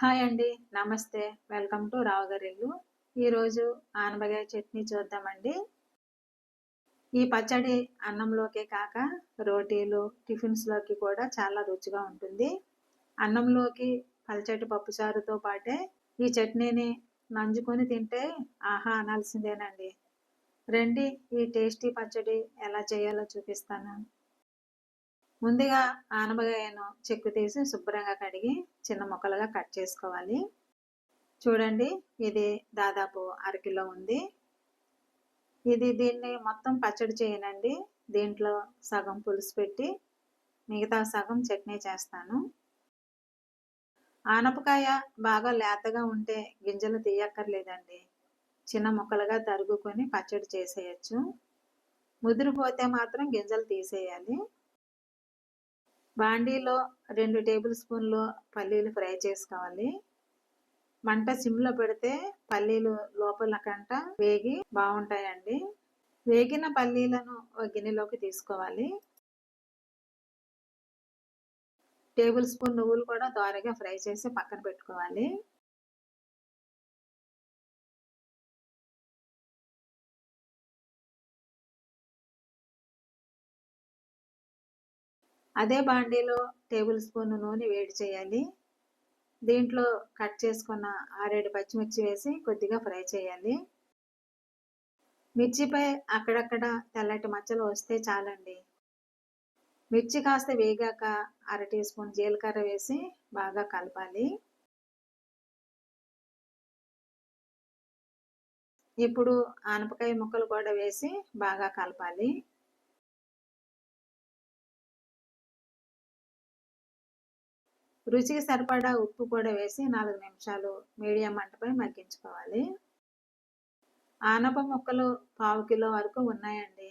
Hi అండి. నమస్తే. Welcome to Raogarillu. ఈరోజు ఆనపకాయ చట్నీ చూద్దామండి. ఈ పచ్చడి అన్నంలోకే కాక రోటీలు టిఫిన్స్లోకి కూడా చాలా రుచిగా ఉంటుంది. అన్నంలోకి పల్చటి పప్పుచారుతో పాటే ఈ చట్నీని నంజుకొని తింటే ఆహా అనాల్సిందేనండి. రండి ఈ టేస్టీ పచ్చడి ఎలా చేయాలో చూపిస్తాను. ముందుగా ఆనపకాయను చెక్కు తీసి శుభ్రంగా కడిగి చిన్న ముక్కలుగా కట్ చేసుకోవాలి. చూడండి ఇది దాదాపు అరకిలో ఉంది. ఇది దీన్ని మొత్తం పచ్చడి చేయనండి. దీంట్లో సగం పులుసు పెట్టి మిగతా సగం చట్నీ చేస్తాను. ఆనపకాయ బాగా లేతగా ఉంటే గింజలు తీయక్కర్లేదండి. చిన్న ముక్కలుగా తరుగుకొని పచ్చడి చేసేయచ్చు. ముదిరిపోతే మాత్రం గింజలు తీసేయాలి. బాండీలో రెండు టేబుల్ స్పూన్లు పల్లీలు ఫ్రై చేసుకోవాలి. మంట సిమ్లో పెడితే పల్లీలు లోపల కంట వేగి బాగుంటాయండి. వేగిన పల్లీలను గిన్నెలోకి తీసుకోవాలి. టేబుల్ స్పూన్ నువ్వులు కూడా దోరగా ఫ్రై చేసి పక్కన పెట్టుకోవాలి. అదే బాండీలో టేబుల్ స్పూన్ నూనె వేడి చేయాలి. దీంట్లో కట్ చేసుకున్న ఆరేడు పచ్చిమిర్చి వేసి కొద్దిగా ఫ్రై చేయాలి. మిర్చిపై అక్కడక్కడ తెల్లటి మచ్చలు వస్తే చాలండి. మిర్చి కాస్త వేగాక అర టీ స్పూన్ జీలకర్ర వేసి బాగా కలపాలి. ఇప్పుడు ఆనపకాయ ముక్కలు కూడా వేసి బాగా కలపాలి. రుచికి సరిపడా ఉప్పు కూడా వేసి నాలుగు నిమిషాలు మీడియం మంటపై మగ్గించుకోవాలి. ఆనప ముక్కలు పావు కిలో వరకు ఉన్నాయండి.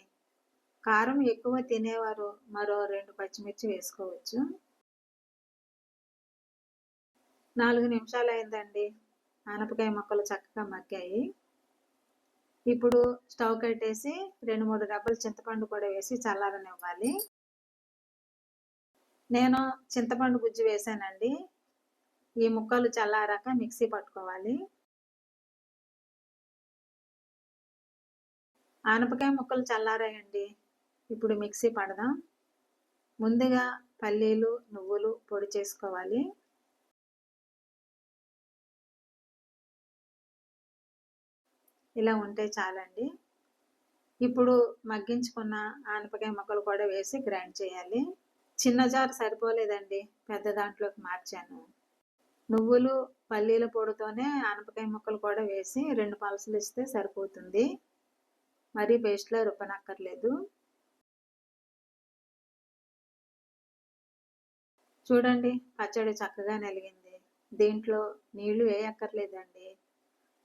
కారం ఎక్కువ తినేవారు మరో రెండు పచ్చిమిర్చి వేసుకోవచ్చు. నాలుగు నిమిషాలు అయిందండి. ఆనపకాయ ముక్కలు చక్కగా మగ్గాయి. ఇప్పుడు స్టవ్ కట్టేసి రెండు మూడు డబ్బలు చింతపండు కూడా వేసి చల్లారనివ్వాలి. నేను చింతపండు గుజ్జు వేసానండి. ఈ ముక్కలు చల్లారాక మిక్సీ పట్టుకోవాలి. ఆనపకాయ ముక్కలు చల్లారాయండి. ఇప్పుడు మిక్సీ పడదాం. ముందుగా పల్లీలు నువ్వులు పొడి చేసుకోవాలి. ఇలా ఉంటే చాలండి. ఇప్పుడు మగ్గించుకున్న ఆనపకాయ ముక్కలు కూడా వేసి గ్రైండ్ చేయాలి. చిన్న జార్ సరిపోలేదండి. పెద్ద దాంట్లోకి మార్చాను. నువ్వులు పల్లీల పొడితోనే ఆనపకాయ ముక్కలు కూడా వేసి రెండు పలసలు ఇస్తే సరిపోతుంది. మరీ పేస్ట్లో రుబ్బనక్కర్లేదు. చూడండి పచ్చడి చక్కగా నలిగింది. దీంట్లో నీళ్ళు వేయక్కర్లేదండి.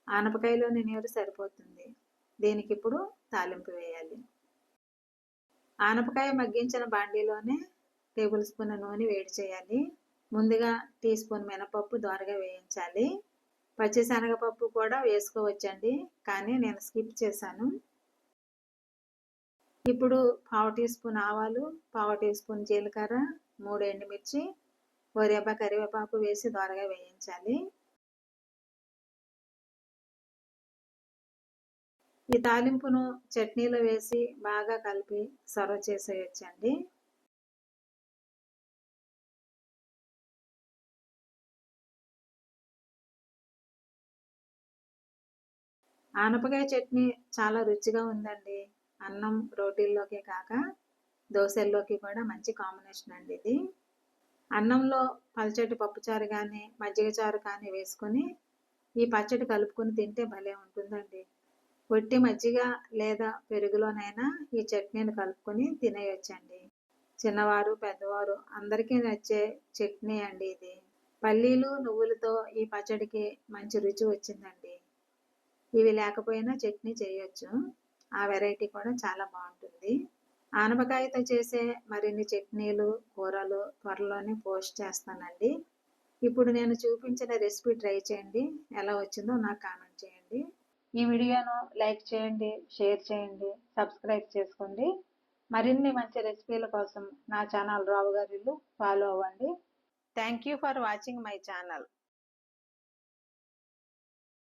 ఆనపకాయలోని నీరు సరిపోతుంది. దీనికి ఇప్పుడు తాలింపు వేయాలి. ఆనపకాయ మగ్గించిన బాండీలోనే టేబుల్ స్పూన్ నూనె వేడి చేయాలి. ముందుగా టీ స్పూన్ మినపప్పు దోరగా వేయించాలి. పచ్చిశనగపప్పు కూడా వేసుకోవచ్చండి కానీ నేను స్కిప్ చేశాను. ఇప్పుడు పావు టీ స్పూన్ ఆవాలు పావు టీ స్పూన్ జీలకర్ర మూడు ఎండుమిర్చి ఒరేబ కరివేపాకు వేసి దోరగా వేయించాలి. ఈ తాలింపును చట్నీలో వేసి బాగా కలిపి సర్వ్ చేసేయచ్చండి. ఆనపకాయ చట్నీ చాలా రుచిగా ఉందండి. అన్నం రోటీల్లోకే కాక దోశల్లోకి కూడా మంచి కాంబినేషన్ అండి ఇది. అన్నంలో పల్చటి పప్పుచారు కానీ మజ్జిగ చారు కానీ వేసుకొని ఈ పచ్చడి కలుపుకొని తింటే భలే ఉంటుందండి. పొట్టి మజ్జిగ లేదా పెరుగులోనైనా ఈ చట్నీని కలుపుకొని తినేయొచ్చండి. చిన్నవారు పెద్దవారు అందరికీ నచ్చే చట్నీ అండి ఇది. పల్లీలు నువ్వులతో ఈ పచ్చడికి మంచి రుచి వచ్చిందండి. ఇవి లేకపోయినా చట్నీ చేయొచ్చు. ఆ వెరైటీ కూడా చాలా బాగుంటుంది. ఆనపకాయతో చేసే మరిన్ని చట్నీలు కూరలు త్వరలోనే పోస్ట్ చేస్తానండి. ఇప్పుడు నేను చూపించిన రెసిపీ ట్రై చేయండి. ఎలా వచ్చిందో నాకు కామెంట్ చేయండి. ఈ వీడియోను లైక్ చేయండి షేర్ చేయండి సబ్స్క్రైబ్ చేసుకోండి. మరిన్ని మంచి రెసిపీల కోసం నా ఛానల్ రావు గారిలు ఫాలో అవ్వండి. Thank you for watching my channel.